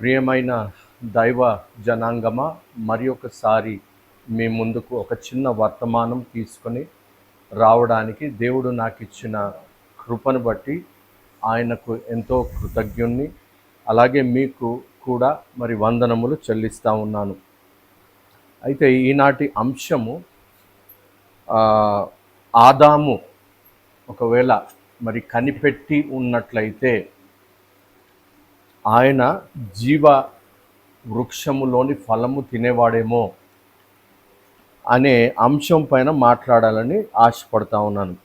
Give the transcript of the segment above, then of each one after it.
ప్రియమైన దైవ జనాంగమ మరి ఒకసారి మీ ముందుకు ఒక చిన్న వర్తమానం తీసుకొని రావడానికి దేవుడు నాకు ఇచ్చిన కృపను బట్టి ఆయనకు ఎంతో కృతజ్ఞుణ్ణి అలాగే మీకు కూడా మరి వందనములు చెల్లిస్తూ ఉన్నాను. అయితే ఈనాటి అంశము ఆదాము ఒకవేళ మరి కనిపెట్టి ఉన్నట్లయితే ఆయన జీవ వృక్షములోని ఫలము తినేవాడేమో అనే అంశం పైన మాట్లాడాలని ఆశపడతా ఉన్నాను.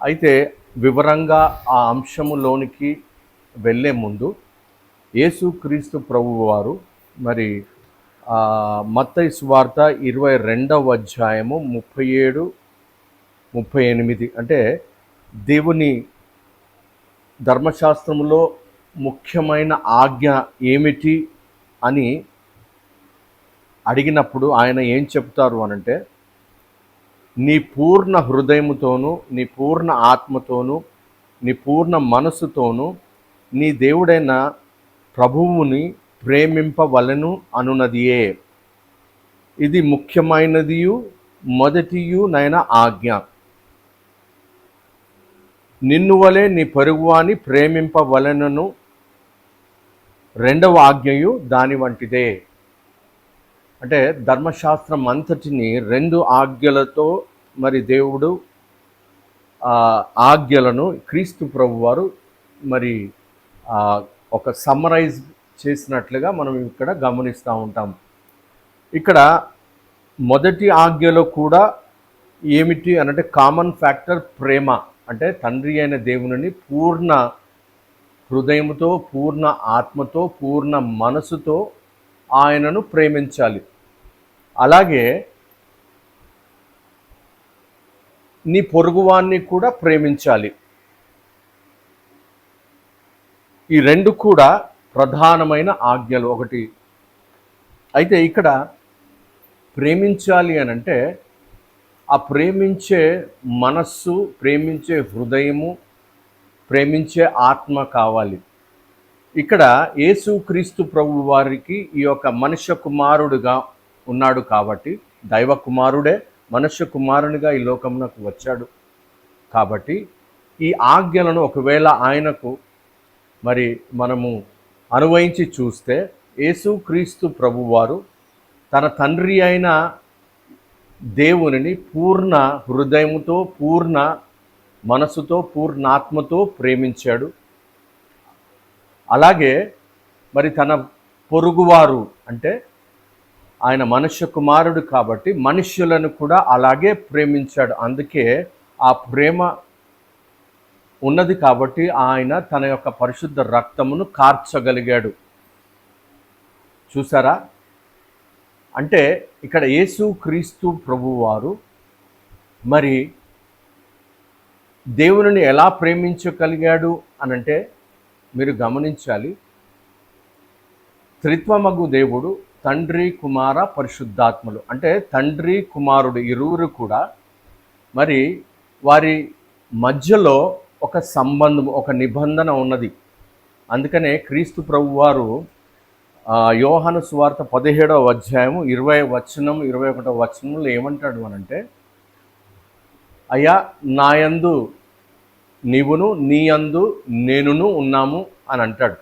అయితే వివరంగా ఆ అంశములోనికి వెళ్ళే ముందు యేసుక్రీస్తు ప్రభు వారు మరి ఆ, మత్తయి సువార్త ఇరవై రెండవ అధ్యాయము ముప్పై ఏడు ముప్పై ఎనిమిది. అంటే దేవుని ధర్మశాస్త్రంలో ముఖ్యమైన ఆజ్ఞ ఏమిటి అని అడిగినప్పుడు ఆయన ఏం చెప్తారు అనంటే నీ పూర్ణ హృదయముతోనూ నీ పూర్ణ ఆత్మతోనూ నీ పూర్ణ మనసుతోనూ నీ దేవుడైన ప్రభువుని ప్రేమింపవలను అనునదియే ఇది ముఖ్యమైనదియు మొదటియు నైన ఆజ్ఞ. నిన్ను వలె నీ పరుగువాని ప్రేమింపవలనను రెండవ ఆజ్ఞయు దాని వంటిదే. అంటే ధర్మశాస్త్రం అంతటిని రెండు ఆజ్ఞలతో మరి దేవుడు ఆజ్ఞలను క్రీస్తు ప్రభు వారు మరి ఒక సమ్మరైజ్ చేసినట్లుగా మనం ఇక్కడ గమనిస్తూ ఉంటాం. ఇక్కడ మొదటి ఆజ్ఞలో కూడా ఏమిటి అనంటే కామన్ ఫ్యాక్టర్ ప్రేమ. అంటే తండ్రి అయిన దేవునిని పూర్ణ హృదయముతో పూర్ణ ఆత్మతో పూర్ణ మనసుతో ఆయనను ప్రేమించాలి. అలాగే నీ పొరుగువాన్ని కూడా ప్రేమించాలి. ఈ రెండు కూడా ప్రధానమైన ఆజ్ఞలు. ఒకటి అయితే ఇక్కడ ప్రేమించాలి అని అంటే ఆ ప్రేమించే మనస్సు ప్రేమించే హృదయము ప్రేమించే ఆత్మ కావాలి. ఇక్కడ యేసుక్రీస్తు ప్రభు వారికి ఈ యొక్క మనుష్య కుమారుడుగా ఉన్నాడు కాబట్టి దైవ కుమారుడే మనుష్య కుమారునిగా ఈ లోకమునకు వచ్చాడు. కాబట్టి ఈ ఆజ్ఞలను ఒకవేళ ఆయనకు మరి మనము అనువయించి చూస్తే యేసుక్రీస్తు ప్రభువారు తన తండ్రి అయిన దేవునిని పూర్ణ హృదయముతో పూర్ణ మనసుతో పూర్ణాత్మతో ప్రేమించాడు. అలాగే మరి తన పొరుగువారు అంటే ఆయన మనుష్య కుమారుడు కాబట్టి మనుష్యులను కూడా అలాగే ప్రేమించాడు. అందుకే ఆ ప్రేమ ఉన్నది కాబట్టి ఆయన తన యొక్క పరిశుద్ధ రక్తమును కార్చగలిగాడు. చూసారా? అంటే ఇక్కడ యేసు క్రీస్తు ప్రభువారు మరి దేవుని ఎలా ప్రేమించగలిగాడు అనంటే మీరు గమనించాలి. త్రిత్వమగు దేవుడు తండ్రి కుమార పరిశుద్ధాత్మలు. అంటే తండ్రి కుమారుడు ఇరువురు కూడా మరి వారి మధ్యలో ఒక సంబంధం ఒక నిబంధన ఉన్నది. అందుకనే క్రీస్తు ప్రభువారు యోహాను సువార్త పదిహేడవ అధ్యాయము ఇరవై వచనం ఇరవై ఒకటవ వచనంలో ఏమంటాడు అనంటే అయ్యా నాయందు నీవును నీ యందు నేనును ఉన్నాము అని అంటాడు.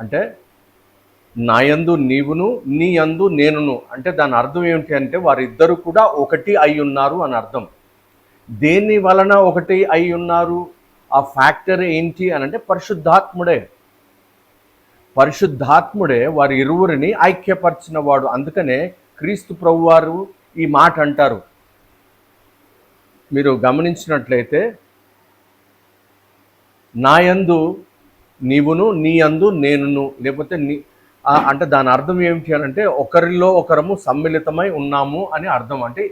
అంటే నాయందు నీవును నీ యందు నేనును. అంటే దాని అర్థం ఏమిటి అంటే వారిద్దరు కూడా ఒకటి అయి ఉన్నారు అని అర్థం. దేని వలన ఒకటి అయి ఉన్నారు? ఆ ఫ్యాక్టర్ ఏంటి అని అంటే పరిశుద్ధాత్ముడే. పరిశుద్ధాత్ముడే వారి ఇరువురిని ఐక్యపరిచిన వాడు అందుకనే క్రీస్తు ప్రభువారు ఈ మాట అంటారు. మీరు గమనించినట్లయితే నాయందు నీవును నీ అందు నేనును లేకపోతే నీ అంటే దాని అర్థం ఏమిటి అని అంటే ఒకరిలో ఒకరము సమ్మిళితమై ఉన్నాము అని అర్థం. అంటే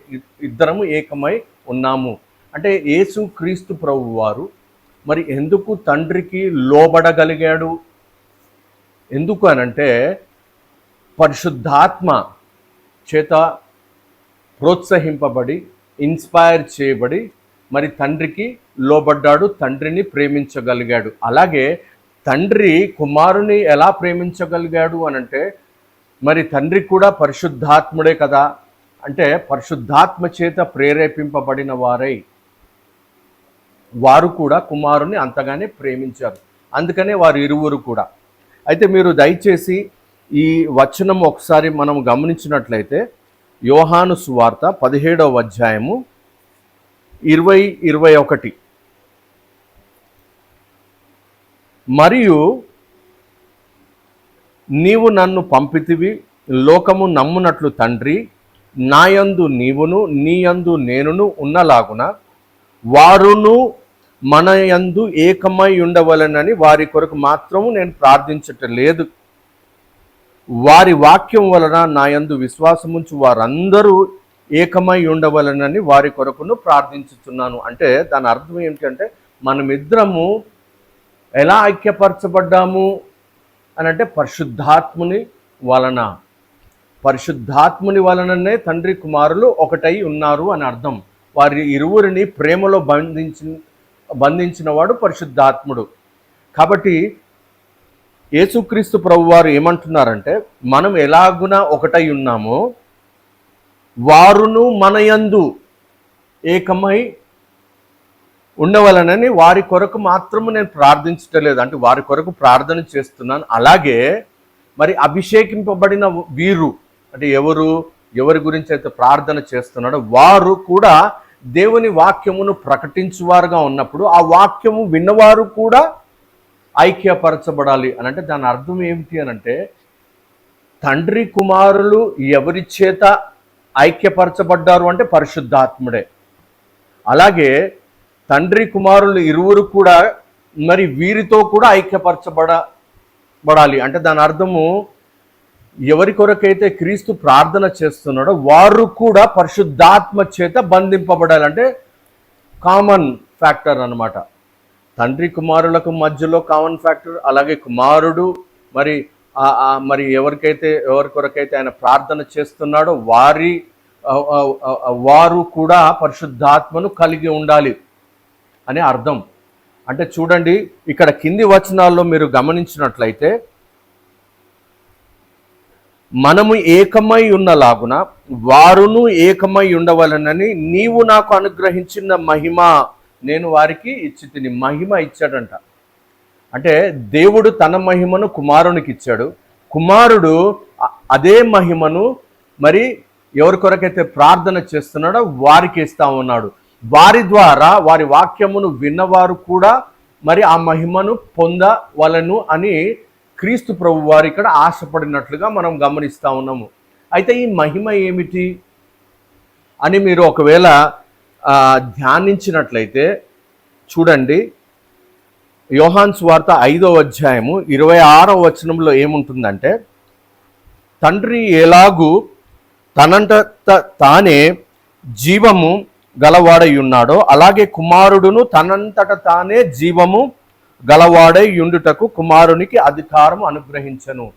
ఇద్దరము ఏకమై ఉన్నాము. అంటే యేసు క్రీస్తు ప్రభు వారు మరి ఎందుకు తండ్రికి లోబడగలిగాడు? ఎందుకు అనంటే పరిశుద్ధాత్మ చేత ప్రోత్సహింపబడి ఇన్స్పైర్ చేయబడి మరి తండ్రికి లోబడ్డాడు తండ్రిని ప్రేమించగలిగాడు. అలాగే తండ్రి కుమారుని ఎలా ప్రేమించగలిగాడు అని అంటే మరి తండ్రి కూడా పరిశుద్ధాత్ముడే కదా. అంటే పరిశుద్ధాత్మ చేత ప్రేరేపింపబడిన వారై వారు కూడా కుమారుని అంతగానే ప్రేమించారు. అందుకనే వారు ఇరువురు కూడా. అయితే మీరు దయచేసి ఈ వచనం ఒకసారి మనం గమనించినట్లయితే యోహాను సువార్త పదిహేడవ అధ్యాయము ఇరవై ఇరవై ఒకటి. మరియు నీవు నన్ను పంపితివి లోకము నమ్మునట్లు తండ్రి నాయందు నీవును నీయందు నేనును ఉన్నలాగున వారును మన యందు ఏకమై ఉండవలనని వారి కొరకు మాత్రము నేను ప్రార్థించటం లేదు వారి వాక్యం వలన నా యందు విశ్వాసముంచు వారందరూ ఏకమై ఉండవలనని వారి కొరకును ప్రార్థించుతున్నాను అంటే దాని అర్థం ఏమిటంటే మనమిద్దరము ఎలా ఐక్యపరచబడ్డాము అని అంటే పరిశుద్ధాత్ముని వలన. పరిశుద్ధాత్ముని వలననే తండ్రి కుమారులు ఒకటై ఉన్నారు అని అర్థం. వారి ఇరువురిని ప్రేమలో బంధించి బంధించినవాడు పరిశుద్ధాత్ముడు. కాబట్టి యేసుక్రీస్తు ప్రభు వారు ఏమంటున్నారంటే మనం ఎలాగున ఒకటై ఉన్నామో వారును మనయందు ఏకమై ఉండవలనని వారి కొరకు మాత్రము నేను ప్రార్థించటలేదు. అంటే వారి కొరకు ప్రార్థన చేస్తున్నాను. అలాగే మరి అభిషేకింపబడిన వీరు అంటే ఎవరు ఎవరి గురించి అయితే ప్రార్థన చేస్తున్నాడో వారు కూడా దేవుని వాక్యమును ప్రకటించువారుగా ఉన్నప్పుడు ఆ వాక్యము విన్నవారు కూడా ఐక్యపరచబడాలి అని అంటే దాని అర్థం ఏమిటి అని అంటే తండ్రి కుమారులు ఎవరి చేత ఐక్యపరచబడ్డారు అంటే పరిశుద్ధాత్ముడే. అలాగే తండ్రి కుమారులు ఇరువురు కూడా మరి వీరితో కూడా ఐక్యపరచబడబడాలి అంటే దాని అర్థము ఎవరి కొరకైతే క్రీస్తు ప్రార్థన చేస్తున్నాడో వారు కూడా పరిశుద్ధాత్మ చేత బంధింపబడాలి అంటే కామన్ ఫ్యాక్టర్ అనమాట తండ్రి కుమారులకు మధ్యలో కామన్ ఫ్యాక్టర్ అలాగే కుమారుడు మరి మరి ఎవరికైతే ఎవరి కొరకైతే ఆయన ప్రార్థన చేస్తున్నాడో వారి వారు కూడా పరిశుద్ధాత్మను కలిగి ఉండాలి అని అర్థం. అంటే చూడండి ఇక్కడ కింది వచనాల్లో మీరు గమనించినట్లయితే మనము ఏకమై ఉన్నలాగున వారును ఏకమై ఉండవలనని నీవు నాకు అనుగ్రహించిన మహిమ నేను వారికి ఇచ్చి తిని మహిమ ఇచ్చాడంట. అంటే దేవుడు తన మహిమను కుమారునికి ఇచ్చాడు. కుమారుడు అదే మహిమను మరి ఎవరి కొరకైతే ప్రార్థన చేస్తున్నాడో వారికి ఇస్తా ఉన్నాడు. వారి ద్వారా వారి వాక్యమును విన్నవారు కూడా మరి ఆ మహిమను పొందవలను అని క్రీస్తు ప్రభు వారు ఇక్కడ ఆశపడినట్లుగా మనం గమనిస్తూ ఉన్నాము. అయితే ఈ మహిమ ఏమిటి? అని మీరు ఒకవేళ ధ్యానించినట్లయితే చూడండి యోహాన్ స్వార్త ఐదో అధ్యాయము ఇరవై ఆరో వచనంలో ఏముంటుందంటే తండ్రి ఎలాగూ తనంట తానే జీవము గలవాడై ఉన్నాడో అలాగే కుమారుడును తనంతట తానే జీవము గలవాడై ఉండుటకు కుమారునికి అధికారం అనుగ్రహించను.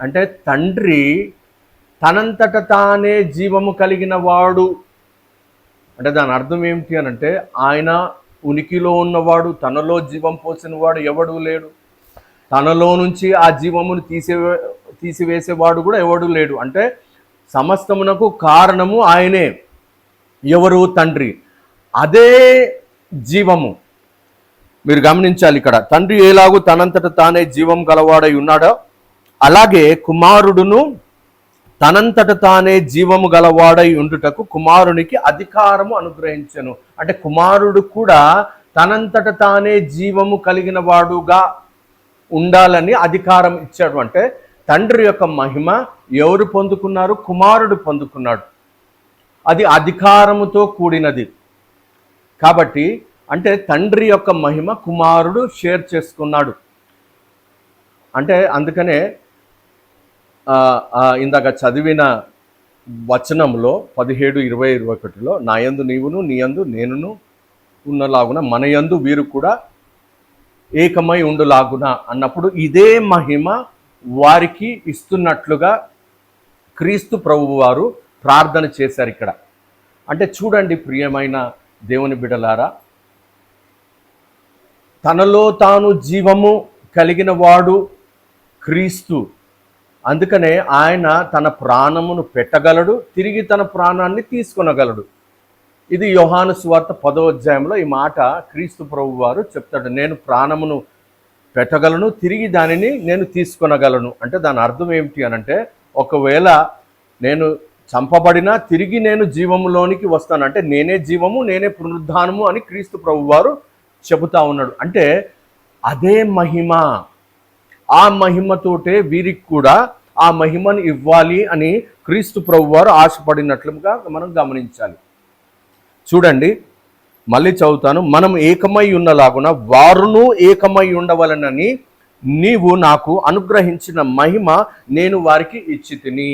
అంటే తండ్రి తనంతట తానే జీవము కలిగిన వాడు అంటే దాని అర్థం ఏమిటి అని అంటే ఆయన ఉనికిలో ఉన్నవాడు తనలో జీవం పోసినవాడు ఎవడు లేడు. తనలో నుంచి ఆ జీవమును తీసే తీసివేసేవాడు కూడా ఎవడు లేడు. అంటే సమస్తమునకు కారణము ఆయనే ఎవరు తండ్రి. అదే జీవము. మీరు గమనించాలి ఇక్కడ. తండ్రి ఎలాగూ తనంతట తానే జీవం గలవాడై ఉన్నాడో అలాగే కుమారుడును తనంతట తానే జీవము గలవాడై ఉండుటకు కుమారునికి అధికారము అనుగ్రహించను. అంటే కుమారుడు కూడా తనంతట తానే జీవము కలిగిన వాడుగా ఉండాలని అధికారం ఇచ్చాడు. అంటే తండ్రి యొక్క మహిమ ఎవరు పొందుకున్నారు? కుమారుడు పొందుకున్నాడు. అది అధికారముతో కూడినది. కాబట్టి అంటే తండ్రి యొక్క మహిమ కుమారుడు షేర్ చేసుకున్నాడు. అంటే అందుకనే ఇందాక చదివిన వచనంలో పదిహేడు ఇరవై ఇరవై ఒకటిలో నాయందు నీవును నీయందు నేనును ఉన్నలాగున మనయందు వీరు కూడా ఏకమై ఉండులాగున అన్నప్పుడు ఇదే మహిమ వారికి ఇస్తున్నట్లుగా క్రీస్తు ప్రభువు వారు ప్రార్థన చేశారు ఇక్కడ. అంటే చూడండి ప్రియమైన దేవుని బిడలారా తనలో తాను జీవము కలిగిన వాడు క్రీస్తు. అందుకనే ఆయన తన ప్రాణమును పెట్టగలడు తిరిగి తన ప్రాణాన్ని తీసుకొనగలడు. ఇది యోహాను సువార్త పదో అధ్యాయంలో ఈ మాట క్రీస్తు ప్రభు వారు చెప్తాడు. నేను ప్రాణమును పెట్టగలను తిరిగి దానిని నేను తీసుకొనగలను. అంటే దాని అర్థం ఏమిటి అని అంటే ఒకవేళ నేను చంపబడినా తిరిగి నేను జీవములోనికి వస్తాను. అంటే నేనే జీవము నేనే పునరుద్ధానము అని క్రీస్తు ప్రభు వారు చెబుతా ఉన్నాడు. అంటే అదే మహిమ. ఆ మహిమతోటే వీరికి కూడా ఆ మహిమను ఇవ్వాలి అని క్రీస్తు ప్రభు వారు ఆశపడినట్లుగా మనం గమనించాలి. చూడండి మళ్ళీ చదువుతాను. మనం ఏకమై ఉన్నలాగున వారును ఏకమై ఉండవలనని నీవు నాకు అనుగ్రహించిన మహిమ నేను వారికి ఇచ్చి తిని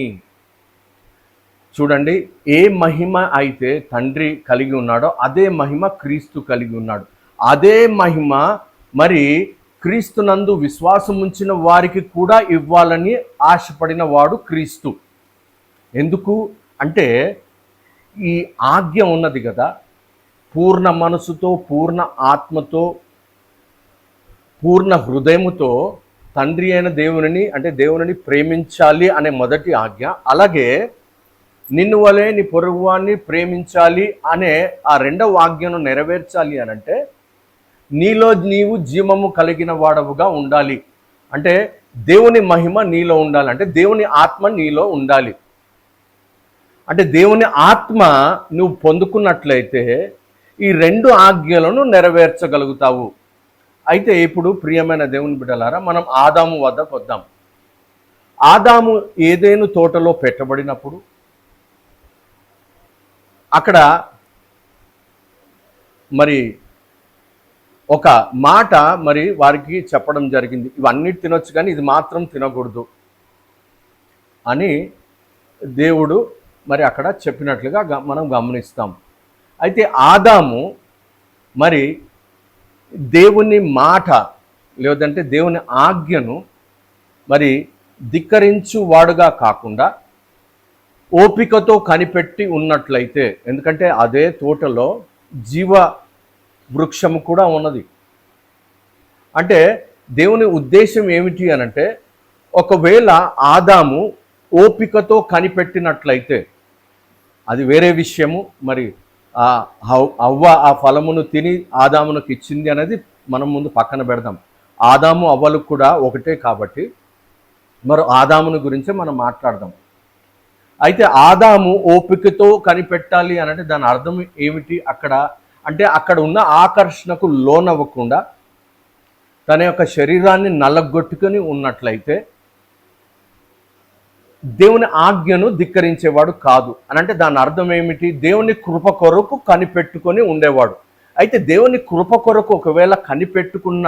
చూడండి ఏ మహిమ అయితే తండ్రి కలిగి ఉన్నాడో అదే మహిమ క్రీస్తు కలిగి ఉన్నాడు. అదే మహిమ మరి క్రీస్తునందు విశ్వాసం ఉంచిన వారికి కూడా ఇవ్వాలని ఆశపడిన వాడు క్రీస్తు. ఎందుకు? అంటే ఈ ఆజ్ఞ ఉన్నది కదా. పూర్ణ మనసుతో పూర్ణ ఆత్మతో పూర్ణ హృదయముతో తండ్రి అయిన దేవునిని అంటే దేవునిని ప్రేమించాలి అనే మొదటి ఆజ్ఞ. అలాగే నిన్ను వలే నీ పొరుగువాన్ని ప్రేమించాలి అనే ఆ రెండవ ఆజ్ఞను నెరవేర్చాలి అని అంటే నీలో నీవు జీవము కలిగిన వాడవుగా ఉండాలి. అంటే దేవుని మహిమ నీలో ఉండాలి. అంటే దేవుని ఆత్మ నీలో ఉండాలి. అంటే దేవుని ఆత్మ నువ్వు పొందుకున్నట్లయితే ఈ రెండు ఆజ్ఞలను నెరవేర్చగలుగుతావు. అయితే ఇప్పుడు ప్రియమైన దేవుని బిడ్డలారా మనం ఆదాము వద్దకు వద్దాం ఆదాము ఏదేను తోటలో పెట్టబడినప్పుడు? అక్కడ మరి ఒక మాట మరి వారికి చెప్పడం జరిగింది. ఇవన్నీ తినొచ్చు కానీ ఇది మాత్రం తినకూడదు అని దేవుడు మరి అక్కడ చెప్పినట్లుగా మనం గమనిస్తాం. అయితే ఆదాము మరి దేవుని మాట లేదంటే దేవుని ఆజ్ఞను మరి ధిక్కరించు వాడుగా కాకుండా ఓపికతో కనిపెట్టి ఉన్నట్లయితే ఎందుకంటే అదే తోటలో జీవ వృక్షము కూడా ఉన్నది. అంటే దేవుని ఉద్దేశం ఏమిటి అనంటే ఒకవేళ ఆదాము ఓపికతో కనిపెట్టినట్లయితే అది వేరే విషయము మరి ఆ అవ్వ ఆ ఫలమును తిని ఆదామునకు ఇచ్చింది అనేది మనం ముందు పక్కన పెడదాం. ఆదాము అవ్వలు కూడా ఒకటే కాబట్టి మరి ఆదాముని గురించి మనం మాట్లాడదాం. అయితే ఆదాము ఓపికతో కనిపెట్టాలి అనంటే దాని అర్థం ఏమిటి? అక్కడ అంటే అక్కడ ఉన్న ఆకర్షణకు లోనవ్వకుండా తన యొక్క శరీరాన్ని నల్లగొట్టుకొని ఉన్నట్లయితే దేవుని ఆజ్ఞను ధిక్కరించేవాడు కాదు. అని అంటే దాని అర్థం ఏమిటి? దేవుని కృప కొరకు కనిపెట్టుకొని ఉండేవాడు. అయితే దేవుని కృప కొరకు ఒకవేళ కనిపెట్టుకున్న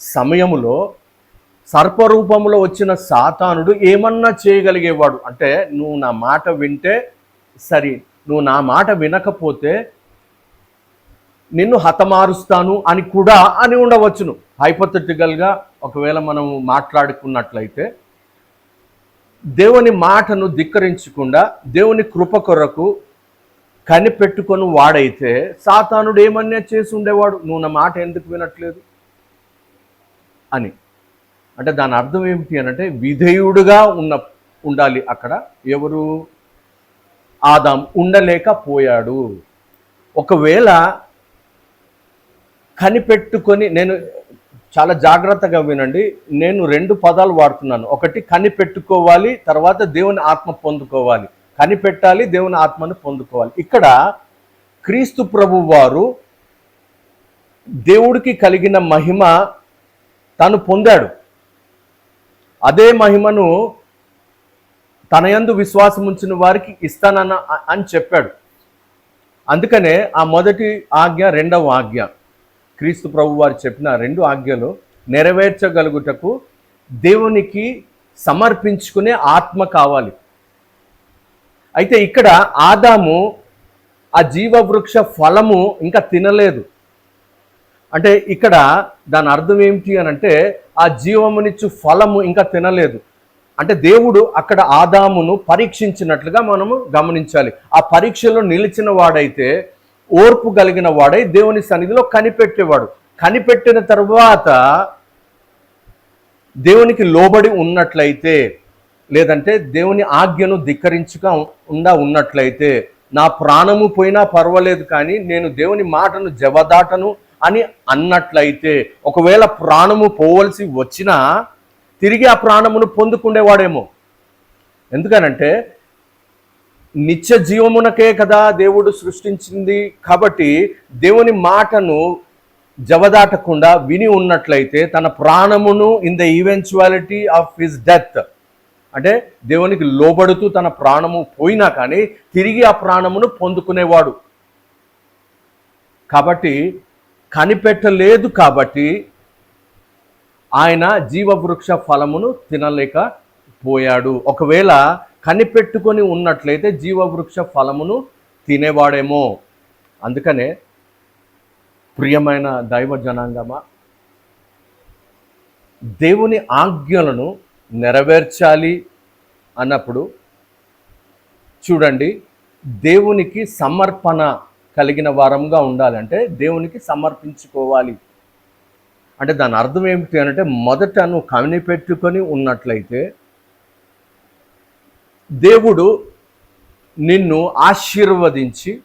సమయములో సర్పరూపంలో వచ్చిన సాతానుడు ఏమన్నా చేయగలిగేవాడు? అంటే నువ్వు నా మాట వింటే సరి నువ్వు నా మాట వినకపోతే నిన్ను హతమారుస్తాను అని కూడా అని ఉండవచ్చును. హైపోథెటికల్గా ఒకవేళ మనము మాట్లాడుకున్నట్లయితే దేవుని మాటను ధిక్కరించకుండా దేవుని కృప కొరకు కనిపెట్టుకొని వాడైతే సాతానుడు ఏమన్నా చేసి ఉండేవాడు? నువ్వు నా మాట ఎందుకు వినట్లేదు? అని. అంటే దాని అర్థం ఏమిటి అని అంటే విధేయుడుగా ఉన్న ఉండాలి అక్కడ. ఎవరు? ఆదాం ఉండలేకపోయాడు. ఒకవేళ కనిపెట్టుకొని నేను చాలా జాగ్రత్తగా వినండి. నేను రెండు పదాలు వాడుతున్నాను. ఒకటి కనిపెట్టుకోవాలి తర్వాత దేవుని ఆత్మ పొందుకోవాలి. కనిపెట్టాలి దేవుని ఆత్మను పొందుకోవాలి. ఇక్కడ క్రీస్తు ప్రభు వారు దేవుడికి కలిగిన మహిమ తను పొందాడు. అదే మహిమను తన యందు విశ్వాసం ఉంచిన వారికి ఇస్తానన్న అని చెప్పాడు. అందుకనే ఆ మొదటి ఆజ్ఞ రెండవ ఆజ్ఞ. క్రీస్తు ప్రభు వారు చెప్పిన రెండు ఆజ్ఞలు నెరవేర్చగలుగుటకు దేవునికి సమర్పించుకునే ఆత్మ కావాలి. అయితే ఇక్కడ ఆదాము ఆ జీవవృక్ష ఫలము ఇంకా తినలేదు. అంటే ఇక్కడ దాని అర్థం ఏమిటి అని అంటే ఆ జీవమునిచ్చు ఫలము ఇంకా తినలేదు. అంటే దేవుడు అక్కడ ఆదామును పరీక్షించినట్లుగా మనము గమనించాలి. ఆ పరీక్షలో నిలిచిన వాడైతే ఓర్పు కలిగిన వాడై దేవుని సన్నిధిలో కనిపెట్టేవాడు. కనిపెట్టిన తర్వాత దేవునికి లోబడి ఉన్నట్లయితే లేదంటే దేవుని ఆజ్ఞను ధిక్కరించుగా ఉండా ఉన్నట్లయితే నా ప్రాణము పోయినా పర్వాలేదు కానీ నేను దేవుని మాటను జవదాటను అని అన్నట్లయితే ఒకవేళ ప్రాణము పోవలసి వచ్చినా తిరిగి ఆ ప్రాణమును పొందుకునేవాడేమో ఎందుకనంటే నిత్య జీవమునకే కదా దేవుడు సృష్టించింది కాబట్టి దేవుని మాటను జవదాటకుండా విని ఉన్నట్లయితే తన ప్రాణమును in the eventuality of his death అంటే దేవునికి లోబడుతూ తన ప్రాణము పోయినా కానీ తిరిగి ఆ ప్రాణమును పొందుకునేవాడు. కాబట్టి కనిపెట్టలేదు కాబట్టి ఆయన జీవవృక్ష ఫలమును తినలేకపోయాడు ఒకవేళ కనిపెట్టుకొని ఉన్నట్లయితే జీవవృక్ష ఫలమును తినేవాడేమో. అందుకనే ప్రియమైన దైవ జనాంగమా దేవుని ఆజ్ఞలను నెరవేర్చాలి అన్నప్పుడు చూడండి దేవునికి సమర్పణ కలిగిన వారంగా ఉండాలంటే దేవునికి సమర్పించుకోవాలి. అంటే దాని అర్థం ఏమిటి అంటే మొదట నువ్వు కనిపెట్టుకొని ఉన్నట్లయితే దేవుడు నిన్ను ఆశీర్వదించి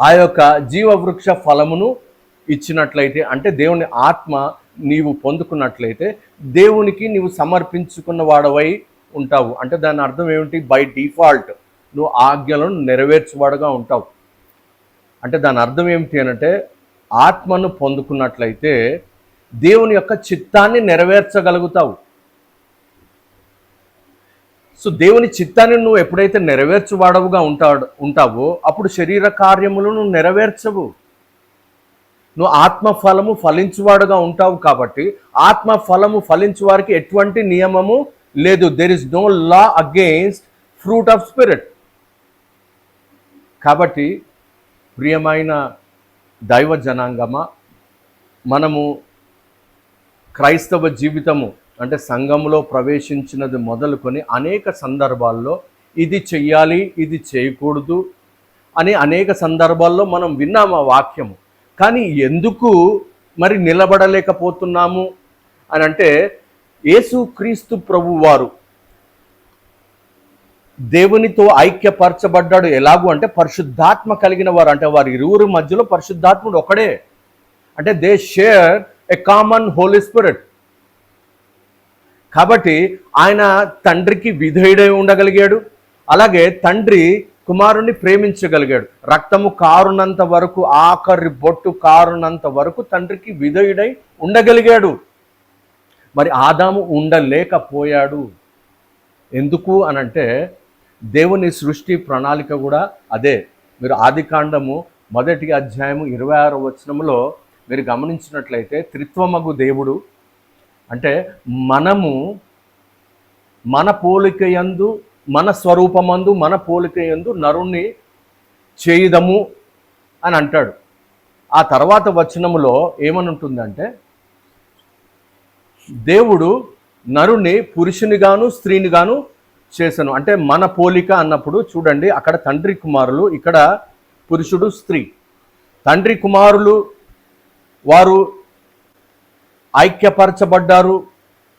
ఆ యొక్క జీవవృక్ష ఫలమును ఇచ్చినట్లయితే అంటే దేవుని ఆత్మ నీవు పొందుకున్నట్లయితే దేవునికి నీవు సమర్పించుకున్న వాడవై ఉంటావు. అంటే దాని అర్థం ఏమిటి? బై డిఫాల్ట్ నువ్వు ఆజ్ఞలను నెరవేర్చువాడుగా ఉంటావు. అంటే దాని అర్థం ఏమిటి అంటే ఆత్మను పొందుకున్నట్లయితే దేవుని యొక్క చిత్తాన్ని నెరవేర్చగలుగుతావు. సో దేవుని చిత్తాన్ని నువ్వు ఎప్పుడైతే నెరవేర్చువాడవుగా ఉంటాడు ఉంటావో అప్పుడు శరీర కార్యములు నువ్వు నెరవేర్చవు. నువ్వు ఆత్మ ఫలము ఫలించువాడుగా ఉంటావు కాబట్టి ఆత్మ ఫలము ఫలించు వారికి ఎటువంటి నియమము లేదు. There is no law against fruit of spirit కాబట్టి ప్రియమైన దైవ జనాంగమా మనము క్రైస్తవ జీవితము అంటే సంఘంలో ప్రవేశించినది మొదలుకొని అనేక సందర్భాల్లో ఇది చెయ్యాలి ఇది చేయకూడదు అని అనేక సందర్భాల్లో మనం విన్నాము ఆ వాక్యము. కానీ ఎందుకు మరి నిలబడలేకపోతున్నాము అని అంటే యేసుక్రీస్తు ప్రభు వారు దేవునితో ఐక్యపరచబడ్డాడు. ఎలాగూ అంటే పరిశుద్ధాత్మ కలిగిన వారు. అంటే వారి ఇరువురి మధ్యలో పరిశుద్ధాత్ముడు ఒకడే. అంటే they share a common holy spirit. కాబట్టి ఆయన తండ్రికి విధేయుడై ఉండగలిగాడు. అలాగే తండ్రి కుమారుణ్ణి ప్రేమించగలిగాడు. రక్తము కారునంత వరకు ఆఖరి బొట్టు కారునంత వరకు తండ్రికి విధేయుడై ఉండగలిగాడు. మరి ఆదాము ఉండలేకపోయాడు. ఎందుకు అనంటే దేవుని సృష్టి ప్రణాళిక కూడా అదే. మీరు ఆదికాండము మొదటి అధ్యాయము ఇరవై ఆరో వచనంలో మీరు గమనించినట్లయితే త్రిత్వమగు దేవుడు అంటే మనము మన పోలిక యందు మన స్వరూపమందు మన పోలిక యందు నరుణ్ణి చేయుదము అని అంటాడు. ఆ తర్వాత వచనములో ఏమని ఉంటుందంటే దేవుడు నరుణ్ణి పురుషునిగాను స్త్రీనిగాను చేశాను అంటే మన పోలిక అన్నప్పుడు చూడండి అక్కడ తండ్రి కుమారులు ఇక్కడ పురుషుడు స్త్రీ. తండ్రి కుమారులు వారు ఐక్యపరచబడ్డారు.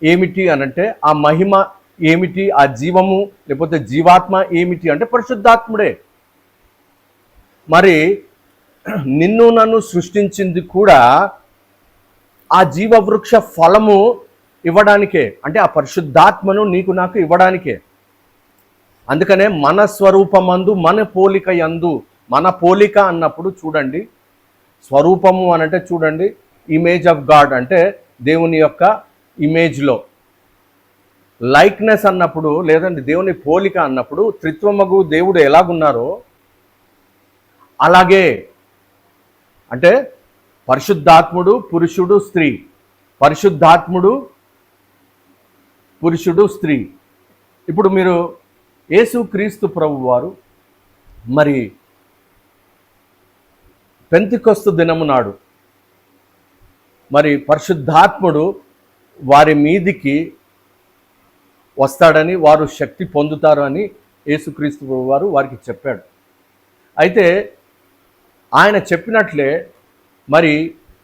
ఏమిటి అనంటే ఆ మహిమ ఏమిటి ఆ జీవము లేకపోతే జీవాత్మ ఏమిటి అంటే పరిశుద్ధాత్ముడే. మరి నిన్ను నన్ను సృష్టించింది కూడా ఆ జీవవృక్ష ఫలము ఇవ్వడానికే అంటే ఆ పరిశుద్ధాత్మను నీకు నాకు ఇవ్వడానికే. అందుకనే మన స్వరూపమందు మన పోలిక యందు మన పోలిక అన్నప్పుడు చూడండి. స్వరూపము అనంటే చూడండి. ఇమేజ్ ఆఫ్ గాడ్ అంటే దేవుని యొక్క ఇమేజ్లో లైక్నెస్ అన్నప్పుడు లేదంటే దేవుని పోలిక అన్నప్పుడు త్రిత్వమగు దేవుడు ఎలాగున్నారో అలాగే అంటే పరిశుద్ధాత్ముడు పురుషుడు స్త్రీ. పరిశుద్ధాత్ముడు పురుషుడు స్త్రీ. ఇప్పుడు మీరు యేసుక్రీస్తు ప్రభు వారు మరి పెంతికొస్తు దినము నాడు మరి పరిశుద్ధాత్ముడు వారి మీదికి వస్తాడని వారు శక్తి పొందుతారు అని యేసుక్రీస్తు వారు వారికి చెప్పాడు. అయితే ఆయన చెప్పినట్లే మరి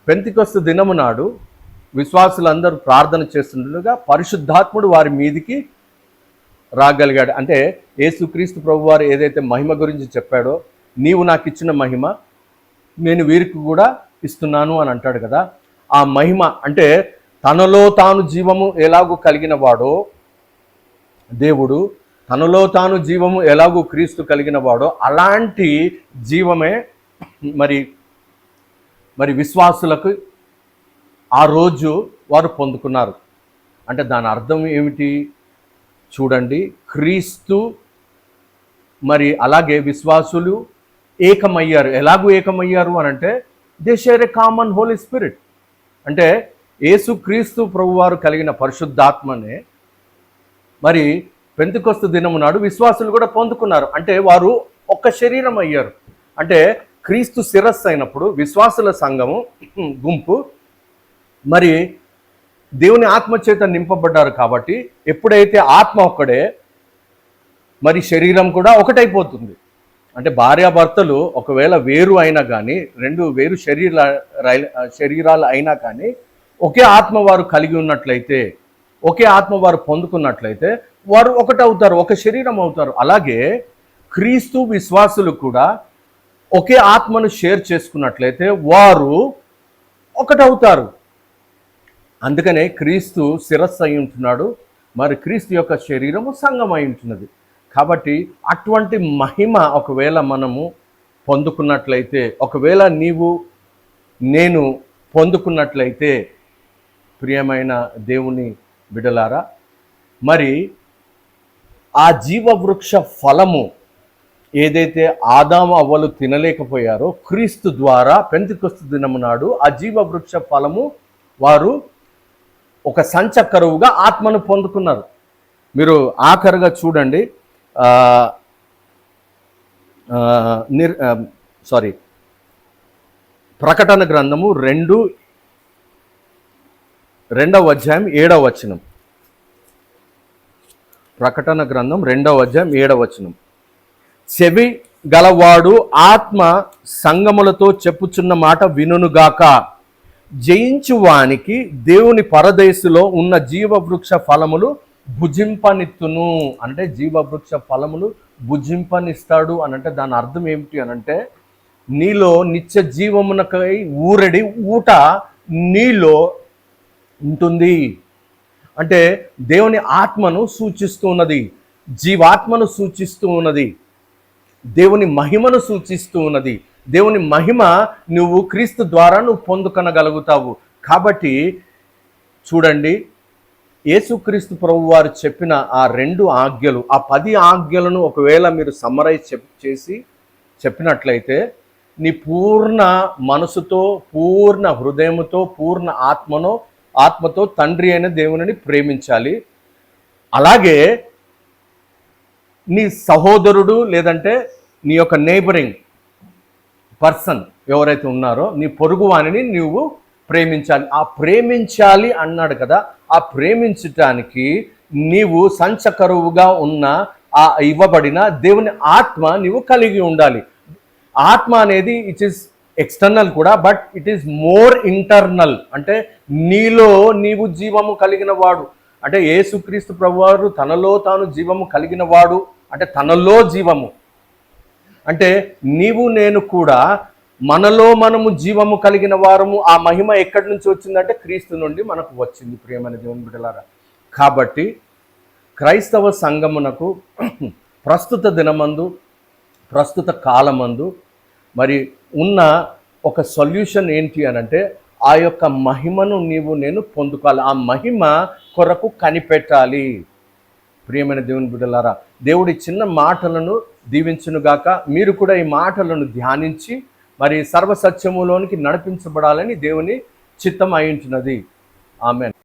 పెంతికొస్తు దినము నాడు విశ్వాసులందరూ ప్రార్థన చేస్తుండగా పరిశుద్ధాత్ముడు వారి మీదికి రాగలిగాడు. అంటే యేసుక్రీస్తు ప్రభు వారు ఏదైతే మహిమ గురించి చెప్పాడో నీవు నాకు ఇచ్చిన మహిమ నేను వీరికి కూడా ఇస్తున్నాను అని అంటాడు కదా. ఆ మహిమ అంటే తనలో తాను జీవము ఎలాగూ కలిగిన వాడో దేవుడు తనలో తాను జీవము ఎలాగూ క్రీస్తు కలిగిన వాడో అలాంటి జీవమే మరి మరి విశ్వాసులకు ఆ రోజు వారు పొందుకున్నారు. అంటే దాని అర్థం ఏమిటి? చూడండి క్రీస్తు మరి అలాగే విశ్వాసులు ఏకమయ్యారు. ఎలాగూ ఏకమయ్యారు అని అంటే they share a common holy spirit అంటే ఏసుక్రీస్తు ప్రభువారు కలిగిన పరిశుద్ధాత్మనే మరి పెంతుకొస్తు దినము నాడు విశ్వాసులు కూడా పొందుకున్నారు. అంటే వారు ఒక్క శరీరం అయ్యారు. అంటే క్రీస్తు శిరస్సు అయినప్పుడు విశ్వాసుల సంఘము గుంపు మరి దేవుని ఆత్మచేత నింపబడ్డారు కాబట్టి ఎప్పుడైతే ఆత్మ ఒక్కడే మరి శరీరం కూడా ఒకటైపోతుంది. అంటే భార్యాభర్తలు ఒకవేళ వేరు అయినా కానీ రెండు వేరు శరీర శరీరాలు అయినా కానీ ఒకే ఆత్మ వారు కలిగి ఉన్నట్లయితే ఒకే ఆత్మ వారు పొందుకున్నట్లయితే వారు ఒకటవుతారు ఒక శరీరం అవుతారు. అలాగే క్రీస్తు విశ్వాసులు కూడా ఒకే ఆత్మను షేర్ చేసుకున్నట్లయితే వారు ఒకటవుతారు. అందుకనే క్రీస్తు శిరస్సు అయి ఉంటున్నాడు. మరి క్రీస్తు యొక్క శరీరము సంఘం అయి ఉంటున్నది. కాబట్టి అటువంటి మహిమ ఒకవేళ మనము పొందుకున్నట్లయితే ఒకవేళ నీవు నేను పొందుకున్నట్లయితే ప్రియమైన దేవుని బిడలారా మరి ఆ జీవవృక్ష ఫలము ఏదైతే ఆదాము అవ్వలు తినలేకపోయారో క్రీస్తు ద్వారా పెంతికొస్తు దినము నాడు ఆ జీవవృక్ష ఫలము వారు ఒక సంచ కరువుగా ఆత్మను పొందుకున్నారు. మీరు ఆఖరుగా చూడండి నిర్ సారీ ప్రకటన గ్రంథము రెండు రెండవ అధ్యాయం ఏడవ వచనం. ప్రకటన గ్రంథం రెండవ అధ్యాయం ఏడవ వచనం. చెవి గలవాడు ఆత్మ సంగములతో చెప్పుచున్న మాట వినుగాక జయించు వానికి దేవుని పరదేశులో ఉన్న జీవవృక్ష ఫలములు భుజింపనిత్తును అంటే జీవవృక్ష ఫలములు భుజింపనిస్తాడు అని అంటే దాని అర్థం ఏమిటి అని అంటే నీలో నిత్య జీవమునకై ఊరడి ఊట నీలో ఉంటుంది. అంటే దేవుని ఆత్మను సూచిస్తూ ఉన్నది. జీవాత్మను సూచిస్తూ ఉన్నది. దేవుని మహిమను సూచిస్తూ ఉన్నది. దేవుని మహిమ నువ్వు క్రీస్తు ద్వారా నువ్వు పొందుకొనగలుగుతావు. కాబట్టి చూడండి యేసుక్రీస్తు ప్రభు వారు చెప్పిన ఆ రెండు ఆజ్ఞలు ఆ పది ఆజ్ఞలను ఒకవేళ మీరు సమ్మరైజ్ చెప్ చేసి చెప్పినట్లయితే నీ పూర్ణ మనసుతో పూర్ణ హృదయముతో పూర్ణ ఆత్మను ఆత్మతో తండ్రి అయిన దేవునిని ప్రేమించాలి. అలాగే నీ సహోదరుడు లేదంటే నీ యొక్క నేబరింగ్ పర్సన్ ఎవరైతే ఉన్నారో నీ పొరుగు వానిని నువ్వు ప్రేమించాలి. ఆ ప్రేమించాలి అన్నాడు కదా ఆ ప్రేమించటానికి నీవు సంచకరువుగా ఉన్న ఆ ఇవ్వబడిన దేవుని ఆత్మ నీవు కలిగి ఉండాలి. ఆత్మ అనేది ఇట్ ఈస్ ఎక్స్టర్నల్ కూడా but it is more internal అంటే నీలో నీవు జీవము కలిగిన వాడు. అంటే ఏసుక్రీస్తు ప్రభువారు తనలో తాను జీవము కలిగిన వాడు. అంటే తనలో జీవము. అంటే నీవు నేను కూడా మనలో మనము జీవము కలిగిన వారము ఆ మహిమ ఎక్కడి నుంచి వచ్చిందంటే క్రీస్తు నుండి మనకు వచ్చింది ప్రియమైన దేవుని బిడ్డలారా. కాబట్టి క్రైస్తవ సంఘమునకు ప్రస్తుత దినమందు ప్రస్తుత కాలమందు మరి ఉన్న ఒక సొల్యూషన్ ఏంటి అని అంటే ఆ యొక్క మహిమను నీవు నేను పొందుకోవాలి ఆ మహిమ కొరకు కనిపెట్టాలి. ప్రియమైన దేవుని బిడ్డలారా దేవుడి చిన్న మాటలను దీవించునుగాక మీరు కూడా ఈ మాటలను ధ్యానించి మరి సర్వసత్యములోనికి నడిపించబడాలని దేవుని చిత్తం అయి ఆమె